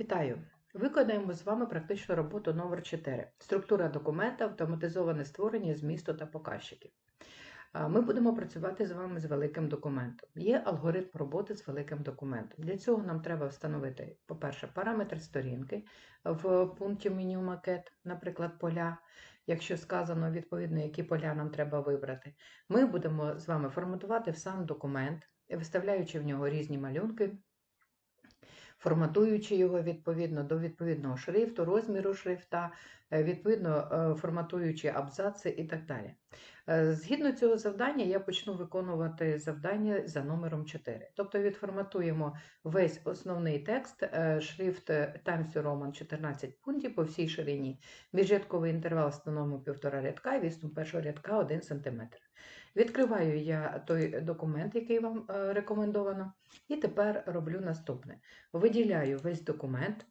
Вітаю! Виконаємо з вами практичну роботу номер 4 Структура документа, автоматизоване створення змісту та показчиків. Ми будемо працювати з вами з великим документом. Є алгоритм роботи з великим документом. Для цього нам треба встановити, по-перше, параметр сторінки в пункті меню макет, наприклад, поля. Якщо сказано відповідно, які поля нам треба вибрати, ми будемо з вами форматувати сам документ, виставляючи в нього різні малюнки, форматуючи його відповідно до відповідного шрифту, розміру шрифта, відповідно е, форматуючи абзаци і так далі. Е, Згідно цього завдання, я почну виконувати завдання за номером 4. Тобто відформатуємо весь основний текст, е, шрифт е, Times Roman 14 пунктів по всій ширині. Віджитковий інтервал встановимо 1,5 рядка і відступ першого рядка 1 см. Відкриваю я той документ, який вам е, рекомендовано, і тепер роблю наступне: виділяю весь документ,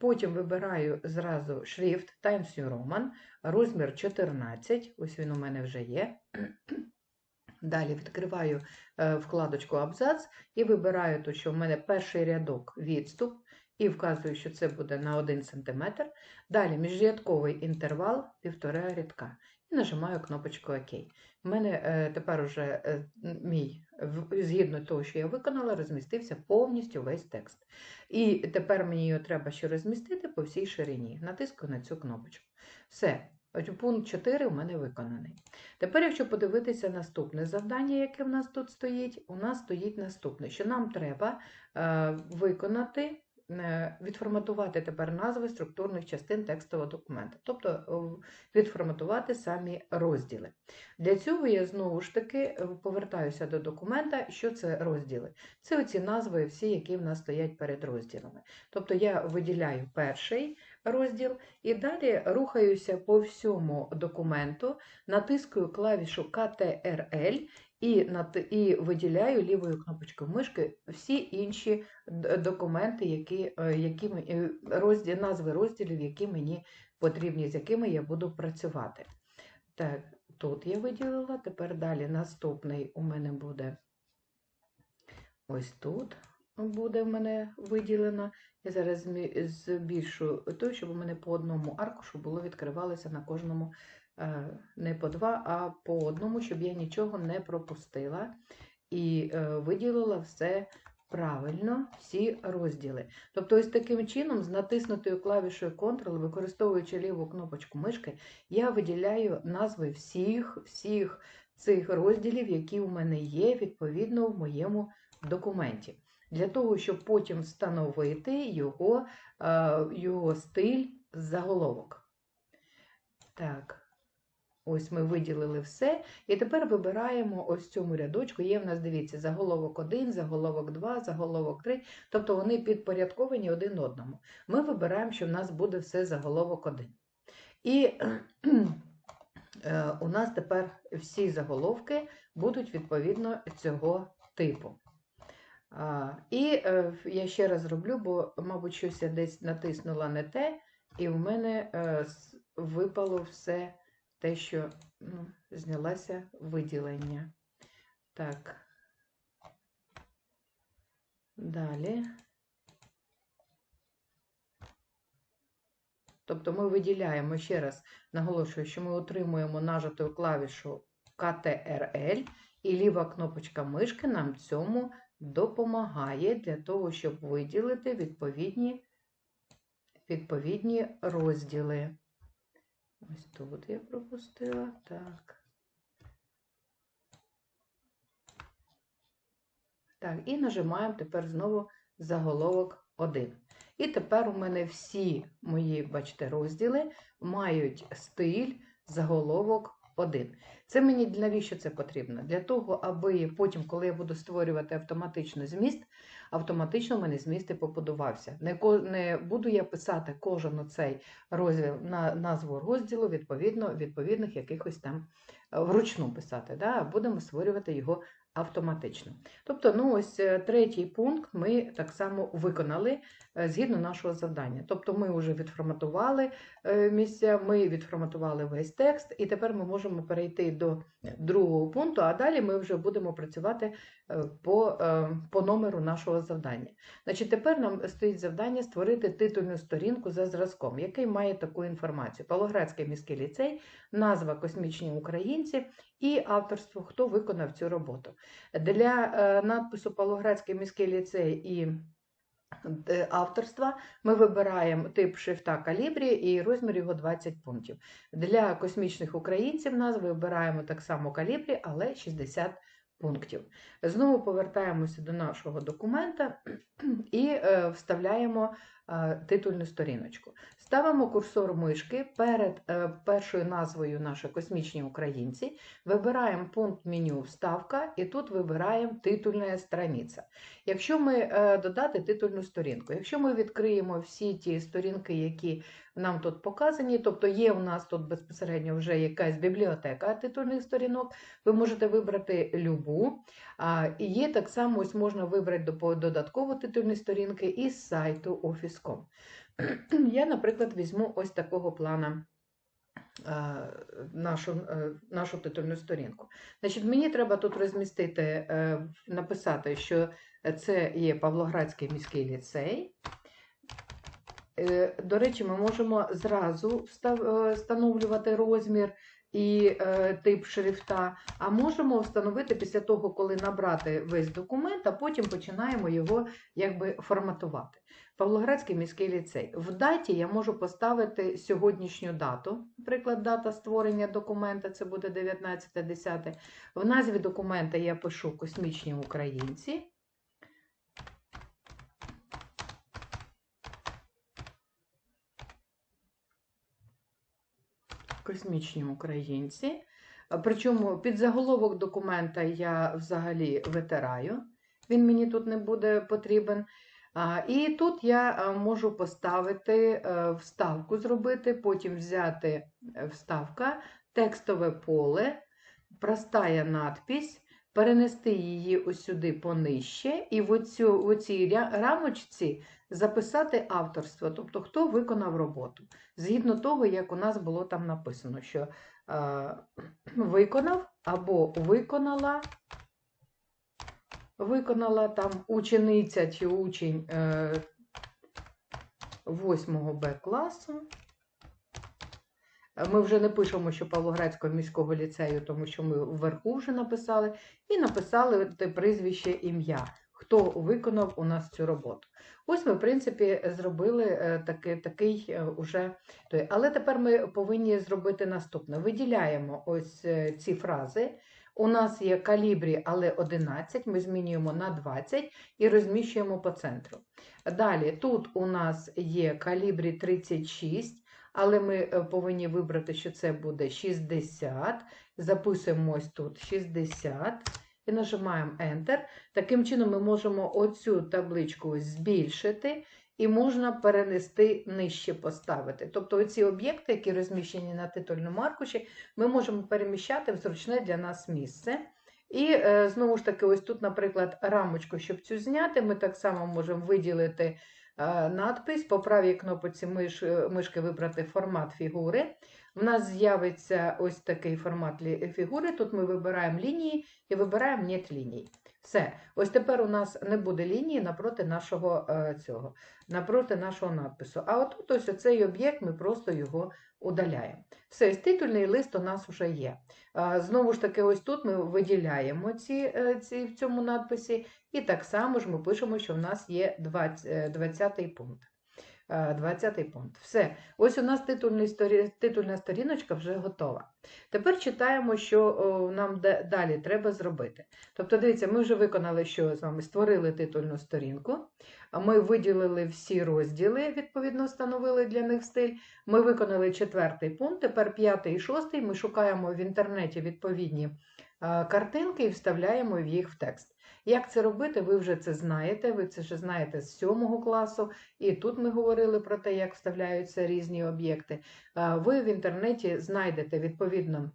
потім вибираю зразу шрифт Times New Roman, розмір 14, ось він у мене вже є. Далі відкриваю е, вкладочку Абзац і вибираю тут, що в мене перший рядок відступ, і вказую, що це буде на 1 см. Далі міжрядковий інтервал 1,5 рядка. І нажимаю кнопочку ОК. У мене е, тепер уже е, мій, згідно того, що я виконала, розмістився повністю весь текст. І тепер мені його треба ще розмістити по всій ширині. Натискаю на цю кнопочку. Все, пункт 4 у мене виконаний. Тепер, якщо подивитися наступне завдання, яке в нас тут стоїть, у нас стоїть наступне, що нам треба е, виконати. Е, Відформатувати тепер назви структурних частин текстового документа, тобто е, відформатувати самі розділи. Для цього я знову ж таки е, повертаюся до документа, що це розділи. Це оці назви, всі, які в нас стоять перед розділами. Тобто я виділяю перший розділ і далі рухаюся по всьому документу, натискаю клавішу Ctrl і, і виділяю лівою кнопочкою мишки всі інші документи, які, е, які е, розділ, назви розділів, які мені потрібні, з якими я буду працювати. Так, тут я виділила, тепер далі наступний у мене буде ось тут буде в мене виділено. Я зараз збільшу той, щоб у мене по одному аркушу було відкривалося на кожному не по два, а по одному, щоб я нічого не пропустила і е, виділила все правильно, всі розділи. Тобто, ось таким чином, з натиснутою клавішою Ctrl, використовуючи ліву кнопочку мишки, я виділяю назви всіх, всіх цих розділів, які у мене є відповідно в моєму документі. Для того, щоб потім встановити його, е, його стиль заголовок. Так, ось ми виділили все. І тепер вибираємо ось цьому рядочку. Є в нас, дивіться, заголовок 1, заголовок 2, заголовок 3. Тобто вони підпорядковані один одному. Ми вибираємо, що в нас буде все заголовок 1. І е, у нас тепер всі заголовки будуть відповідно цього типу. І е, я ще раз зроблю, бо, мабуть, щось я десь натиснула не те, і в мене е, випало все те, що ну, знялося виділення. Так. Далі. Тобто ми виділяємо ще раз, наголошую, що ми отримуємо нажатою клавішу Ctrl, і ліва кнопочка мишки нам цьому допомагає для того, щоб виділити відповідні, відповідні розділи. Ось тут я пропустила. Так. Так, і нажимаємо тепер знову заголовок 1. І тепер у мене всі мої, бачите, розділи мають стиль заголовок 1. Це мені навіщо це потрібно? Для того, аби потім, коли я буду створювати автоматично зміст, автоматично в мене зміст і побудувався. Не, не буду я писати кожен оцей розділ на назву розділу відповідно відповідних якихось там е, вручну писати. Да? Будемо створювати його автоматично. Тобто, ну ось е, третій пункт ми так само виконали е, згідно нашого завдання. Тобто ми вже відформатували е, місця, ми відформатували весь текст, і тепер ми можемо перейти до другого пункту, а далі ми вже будемо працювати по, по номеру нашого завдання. Значить, тепер нам стоїть завдання створити титульну сторінку за зразком, який має таку інформацію: Павлоградський міський ліцей, назва Космічні українці і авторство, хто виконав цю роботу. Для е, надпису Павлоградський міський ліцей і е, авторства ми вибираємо тип шрифта калібрі і розмір його 20 пунктів. Для космічних українців назви вибираємо так само калібрі, але 60 пунктів. Знову повертаємося до нашого документа і е, вставляємо титульну сторіночку. Ставимо курсор мишки перед е, першою назвою наші космічні українці, вибираємо пункт меню Вставка і тут вибираємо титульна страниця. Якщо ми е, додати титульну сторінку, якщо ми відкриємо всі ті сторінки, які нам тут показані, тобто є у нас тут безпосередньо вже якась бібліотека титульних сторінок, ви можете вибрати любу. І є так само, ось можна вибрати до- додатково титульні сторінки із сайту Office.com. Я, наприклад, візьму ось такого плана нашу, е, нашу титульну сторінку. Значить, мені треба тут розмістити, е, написати, що це є Павлоградський міський ліцей. Е, До речі, ми можемо зразу е, встановлювати розмір і е, тип шрифта, а можемо встановити після того, коли набрати весь документ, а потім починаємо його якби форматувати. Павлоградський міський ліцей. В даті я можу поставити сьогоднішню дату, наприклад, дата створення документа, це буде 19.10. В назві документа я пишу космічні українці. Космічні українці. Причому під заголовок документа я взагалі витираю, він мені тут не буде потрібен. І тут я можу поставити е, вставку, зробити, потім взяти е, вставка, текстове поле, простая надпись, перенести її ось сюди понижче, і в, оцю, в оцій рамочці записати авторство, тобто хто виконав роботу. Згідно того, як у нас було там написано, що е, виконав або виконала, виконала там учениця чи учень е, 8 Б класу. Ми вже не пишемо, що Павлоградського міського ліцею, тому що ми вверху вже написали, і написали прізвище ім'я, хто виконав у нас цю роботу. Ось ми, в принципі, зробили е, такий, такий е, уже той. Але тепер ми повинні зробити наступне: виділяємо ось е, ці фрази. У нас є калібрі, але 11, ми змінюємо на 20 і розміщуємо по центру. Далі, тут у нас є калібрі 36, але ми повинні вибрати, що це буде 60. Записуємо ось тут 60 і нажимаємо Enter. Таким чином, ми можемо оцю табличку збільшити і можна перенести нижче поставити. Тобто оці об'єкти, які розміщені на титульному аркуші, ми можемо переміщати в зручне для нас місце. І е, знову ж таки, ось тут, наприклад, рамочку, щоб цю зняти, ми так само можемо виділити е, надпис, по правій кнопці миш, мишки вибрати формат фігури. В нас з'явиться ось такий формат фігури. Тут ми вибираємо лінії і вибираємо нет ліній. Все, ось тепер у нас не буде лінії напроти нашого е, цього, напроти нашого надпису. А отут ось оцей об'єкт, ми просто його удаляємо. Все, ось титульний лист у нас вже є. Знову ж таки, ось тут ми виділяємо ці, е, ці в цьому надписі, і так само ж ми пишемо, що в нас є 20, 20 пункт. Е, 20 пункт. Все. Ось у нас сторі... титульна сторіночка вже готова. Тепер читаємо, що нам далі треба зробити. Тобто, дивіться, ми вже виконали, що з вами створили титульну сторінку, ми виділили всі розділи, відповідно, встановили для них стиль. Ми виконали четвертий пункт, тепер п'ятий і шостий. Ми шукаємо в інтернеті відповідні картинки і вставляємо їх в текст. Як це робити, ви вже це знаєте, ви це вже знаєте з сьомого класу, і тут ми говорили про те, як вставляються різні об'єкти. Ви в інтернеті знайдете відповідно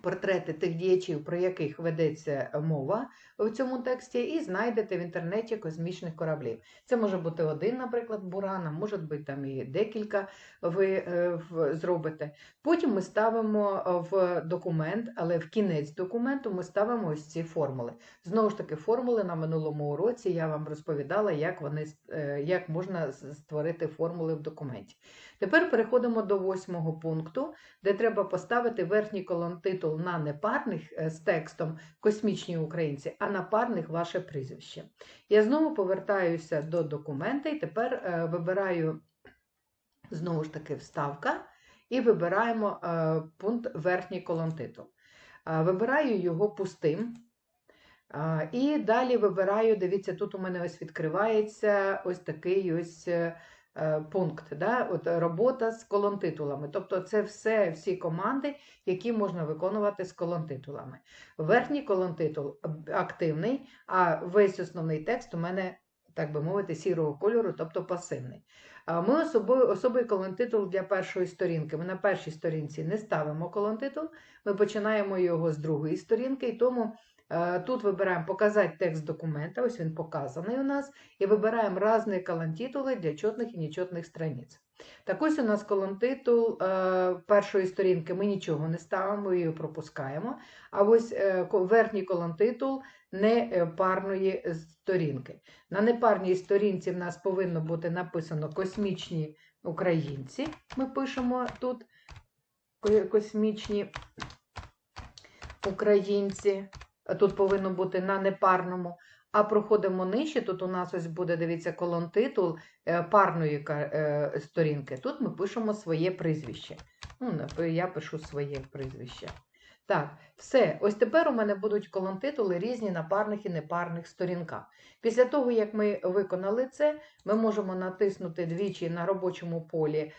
портрети тих діячів, про яких ведеться мова в цьому тексті, і знайдете в інтернеті космічних кораблів. Це може бути один, наприклад, буран, а може бути там і декілька ви е, зробите. Потім ми ставимо в документ, але в кінець документу ми ставимо ось ці формули. Знову ж таки, формули на минулому уроці я вам розповідала, як, вони, е, як можна створити формули в документі. Тепер переходимо до восьмого пункту, де треба поставити верхній колон титул на непарних е, з текстом космічні українці, а на парних ваше прізвище. Я знову повертаюся до документа і тепер е, вибираю знову ж таки вставка і вибираємо е, пункт верхній колон титул. Вибираю його пустим. І далі вибираю, дивіться, тут у мене ось відкривається ось такий ось пункт, да? От робота з колонтитулами. Тобто це все, всі команди, які можна виконувати з колонтитулами. Верхній колонтитул активний, а весь основний текст у мене, так би мовити, сірого кольору, тобто пасивний. Ми особою, особий колонтитул для першої сторінки. Ми на першій сторінці не ставимо колонтитул, ми починаємо його з другої сторінки, і тому Е, Тут вибираємо показати текст документа, ось він показаний у нас, і вибираємо різні колонтитули для чотних і нечотних страниць. Так ось у нас колонтитул е, першої сторінки ми нічого не ставимо, її пропускаємо. А ось е, верхній колонтитул непарної сторінки. На непарній сторінці в нас повинно бути написано космічні українці. Ми пишемо тут космічні українці. Тут повинно бути на непарному. А проходимо нижче. Тут у нас ось буде, дивіться, колон-титул е, парної е, сторінки. Тут ми пишемо своє прізвище. Ну, я пишу своє прізвище. Так, все. Ось тепер у мене будуть колон-титули різні на парних і непарних сторінках. Після того, як ми виконали це, ми можемо натиснути двічі на робочому полі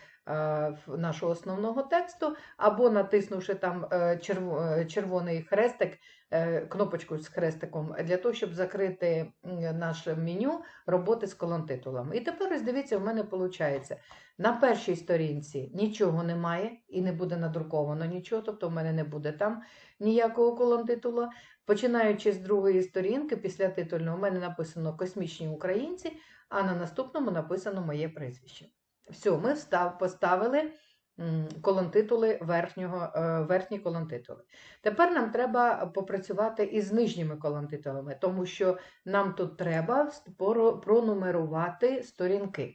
нашого основного тексту, або натиснувши там е, е, червоний хрестик, е, кнопочку з хрестиком, для того, щоб закрити наше меню роботи з колонтитулами. І тепер ось дивіться, у мене виходить. На першій сторінці нічого немає і не буде надруковано нічого, тобто в мене не буде там ніякого колонтитула. Починаючи з другої сторінки, після титульного, у мене написано Космічні українці, а на наступному написано моє прізвище. Все, ми встав, поставили м, колонтитули верхнього, е, верхні колонтитули. Тепер нам треба попрацювати із нижніми колонтитулами, тому що нам тут треба пронумерувати сторінки.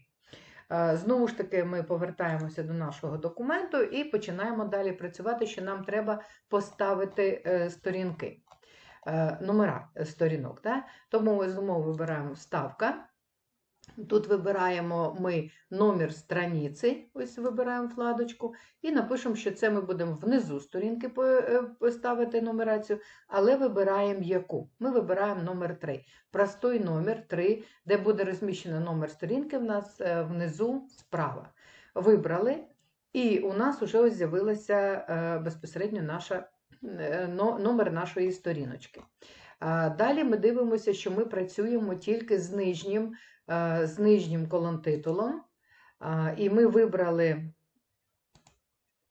Е, Знову ж таки, ми повертаємося до нашого документу і починаємо далі працювати, що нам треба поставити е, сторінки, номера сторінок. Да? Тому ми знову вибираємо вставка. Тут вибираємо ми номер страниці, ось вибираємо вкладочку, і напишемо, що це ми будемо внизу сторінки е, поставити нумерацію, але вибираємо яку. Ми вибираємо номер 3. Простой номер 3, де буде розміщено номер сторінки в нас е, внизу справа. Вибрали, і у нас вже ось з'явилася е, безпосередньо наша, номер нашої сторіночки. Далі ми дивимося, що ми працюємо тільки з нижнім з нижнім колонтитулом. А, І ми вибрали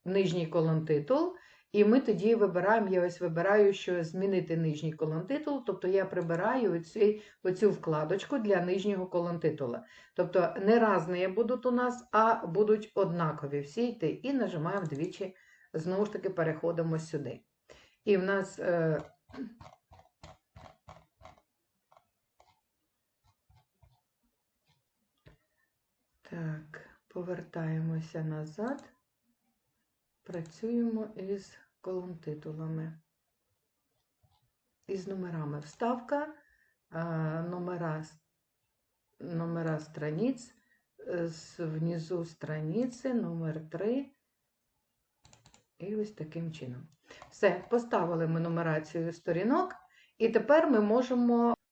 нижній колонтитул, і ми тоді вибираємо, я ось вибираю, що змінити нижній колонтитул, тобто я прибираю оці, оцю вкладочку для нижнього колонтитула. Тобто не різні будуть у нас, а будуть однакові всі йти. І нажимаємо двічі, знову ж таки переходимо сюди. І в нас Так, повертаємося назад. Працюємо із колонтитулами. Із номерами. Вставка, номера, номера страниць, е, внизу страниці, номер 3. І ось таким чином. Все, поставили ми нумерацію сторінок, і тепер ми можемо